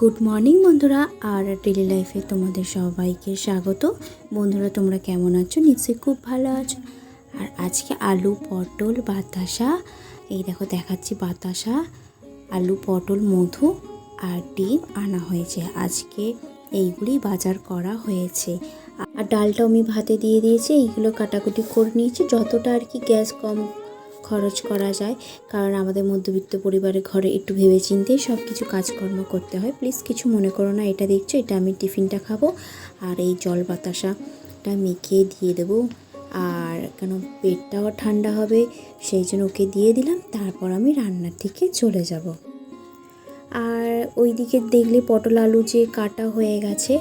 Good morning বন্ধুরা, আর daily লাইফে তোমাদের সবাইকে স্বাগত। বন্ধুরা, তোমরা কেমন আছো? নিশ্চয়ই খুব ভালো আছো। আর আজকে আলু, পটল, বাতাসা, এই দেখো দেখাচ্ছি বাতাসা, আলু, পটল, মধু আর ডিম আনা হয়েছে। আজকে এইগুলি বাজার করা হয়েছে। আর ডালটাও আমি ভাতে দিয়ে দিয়েছি, এইগুলো কাটাকুটি করে নিয়েছি। যতটা আর কি গ্যাস কম খরচ করা যায়। কারণ আমাদের মধ্যবিত্ত পরিবারের ঘরে একটু ভেবে চিন্তেই সব কিছু কাজকর্ম করতে হয়। প্লিজ কিছু মনে করো না, এটা দেখছ, এটা আমি টিফিনটা খাব আর এই জল বাতাসাটা মেখে দিয়ে দেবো। আর কেন, পেটটাও ঠান্ডা হবে, সেই জন্য ওকে দিয়ে দিলাম, তারপর আমি রান্নার দিকে চলে যাব। আর ওইদিকে দেখলে পটল আলু যে কাটা হয়ে গেছে,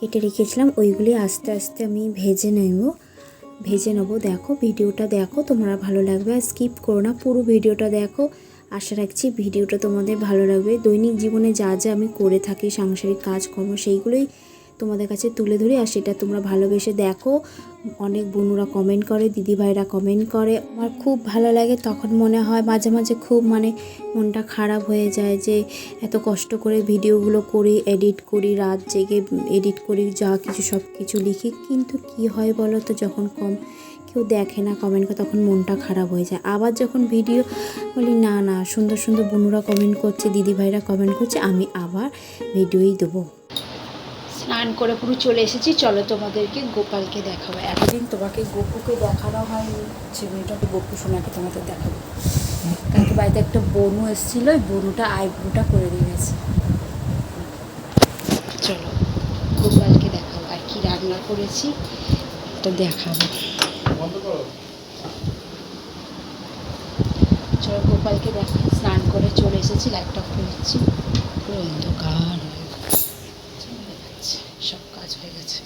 কেটে রেখেছিলাম, ওইগুলি আস্তে আস্তে আমি ভেজে নেব। ভেজে নেব। দেখো, ভিডিওটা দেখো, তোমরা ভালো লাগবে আর স্কিপ করো না। পুরো ভিডিওটা দেখো। আশা রাখছি ভিডিওটা তোমাদের ভালো লাগবে। দৈনিক জীবনে যা যা আমি করে থাকি, সাংসারিক কাজকর্ম, সেইগুলোই তোমাদের কাছে তুলে ধরি আর সেটা তোমরা ভালোবেসে দেখো। অনেক বোনুরা কমেন্ট করে, দিদিভাইরা কমেন্ট করে। আমার খুব ভালো লাগে, তখন মনে হয় মাঝে মাঝে খুব মানে মনটা খারাপ হয়ে যায় যে এত কষ্ট করে ভিডিওগুলো করি এডিট করি, রাত জেগে এডিট করি, যা কিছু সব কিছু লিখি। কিন্তু কি হয় বলো তো, যখন কম কেউ দেখে না কমেন্ট করে, তখন মনটা খারাপ হয়ে যায়। আবার যখন ভিডিও বলি, না না, সুন্দর সুন্দর বোনুরা কমেন্ট করছে, দিদিভাইরা কমেন্ট করছে, আমি আবার ভিডিওই দেবো। স্নান করে পুরো চলে এসেছি। চলো তোমাদেরকে গোপালকে দেখাবো। এতদিন তোমাকে গোপুকে দেখানো হয়নি। সে মেয়েটাকে গোপু সোনাকে তোমাদের দেখাবো। কালকে বাড়িতে একটা বনু এসেছিল, ওই বনুটা আইব্রোটা করে দিয়ে গেছে। চলো গোপালকে দেখাবো আর কি রান্না করেছি এটা দেখাবো। চলো গোপালকে দেখা স্নান করে চলে এসেছি লাইটটা খুলেছি পুরো অন্ধকার হয়ে গেছে চলে যাচ্ছে সব কাজ হয়ে গেছে।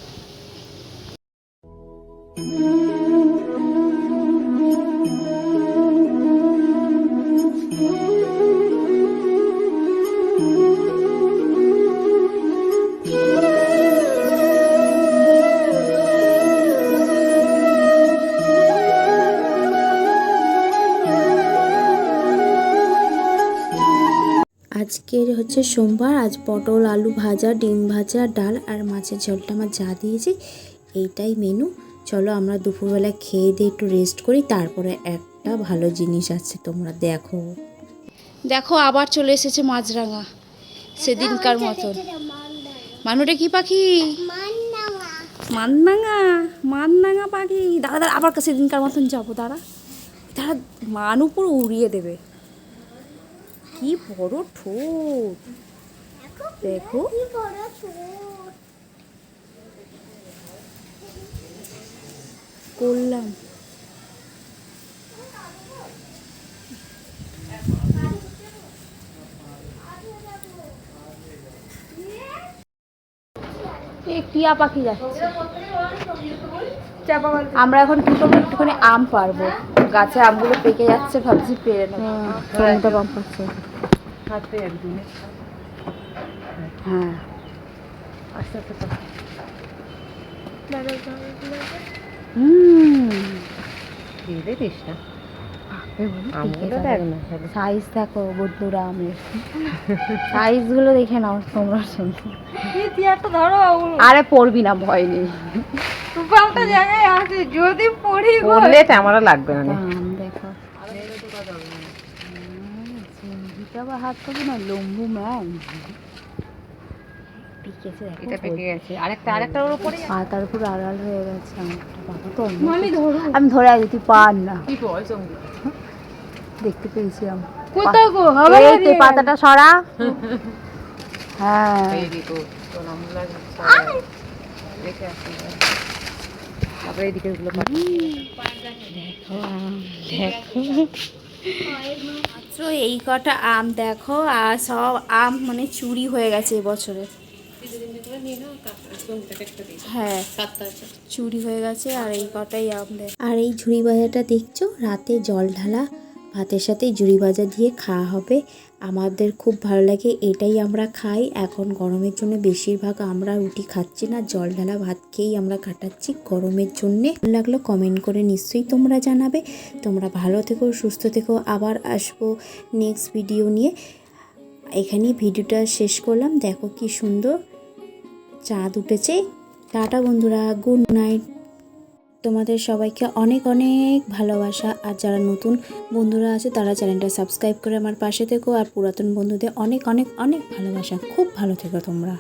আজকের হচ্ছে সোমবার। আজ পটল আলু ভাজা ডিম ভাজা ডাল আর মাছের ঝোলটা আমার যা দিয়েছি এইটাই মেনু চলো আমরা দুপুরবেলা খেয়ে দিয়ে একটু রেস্ট করি তারপরে একটা ভালো জিনিস আছে তোমরা দেখো। দেখো আবার চলে এসেছে মাছরাঙা সেদিনকার মতন। মানুটা কি পাখি? মান্নাঙা মান্নাঙা পাখি। দাদা দাদা আবার সেদিনকার মতন যাব দাঁড়া। তারা মান উপর উড়িয়ে দেবে। কি বড় ঠোঁট। দেখো করলাম। এই টিয়া পাখি যাচ্ছে। আমরা এখন কি করব? একটুখানি আম পারব। গাছে আমগুলো পেকে যাচ্ছে ভাবছি পেরে নেব। পাচ্ছে হ্যাঁ আস্তে আস্তে পাক। হুম সাইজ দেখো বন্ধুরা আমের। সাইজগুলো দেখে নাও তোমরা। আরে পড়বি না ভয় নেই। পড়লে ক্যামেরা লাগবে না আম দেখো। চিংড়িটা বা হাত করবি না লম্বু ম্যান হয়ে আমি ধরে আছি তুই পার না। দেখতে পেয়েছি আমি। কোথায় গো? এই পাতাটা সরা। হ্যাঁ। তারপরে এদিকে ওগুলো দেখো দেখো। মাত্র এই কটা আম দেখো আর সব আম মানে চুরি হয়ে গেছে এবছরে। হ্যাঁ চুরি হয়ে গেছে আর এই কটাই আম দেখ আর এই ঝুড়ি বাজারটা দেখছ? রাতে জল ঢালা ভাতের সাথে ঝুড়ি ভাজা দিয়ে খাওয়া হবে। আমাদের খুব ভালো লাগে, এটাই আমরা খাই। এখন গরমের জন্য বেশিরভাগ আমরা রুটি খাচ্ছি না, জল ঢালা ভাত খেয়েই আমরা কাটাচ্ছি গরমের জন্যে। লাগল কমেন্ট করে নিশ্চয়ই তোমরা জানাবে। তোমরা ভালো থেকো, সুস্থ থেকো। আবার আসব নেক্সট ভিডিও নিয়ে। এখানেই ভিডিওটা শেষ করলাম। দেখো কি সুন্দর চাঁদ উঠেছে। টাটা বন্ধুরা গুড নাইট তোমাদের সবাইকে অনেক অনেক ভালোবাসা। আর যারা নতুন বন্ধুরা আছে, তারা চ্যানেলটা সাবস্ক্রাইব করে আমার পাশে থেকো। আর পুরাতন বন্ধুদের অনেক অনেক অনেক ভালোবাসা। খুব ভালো থেকো তোমরা।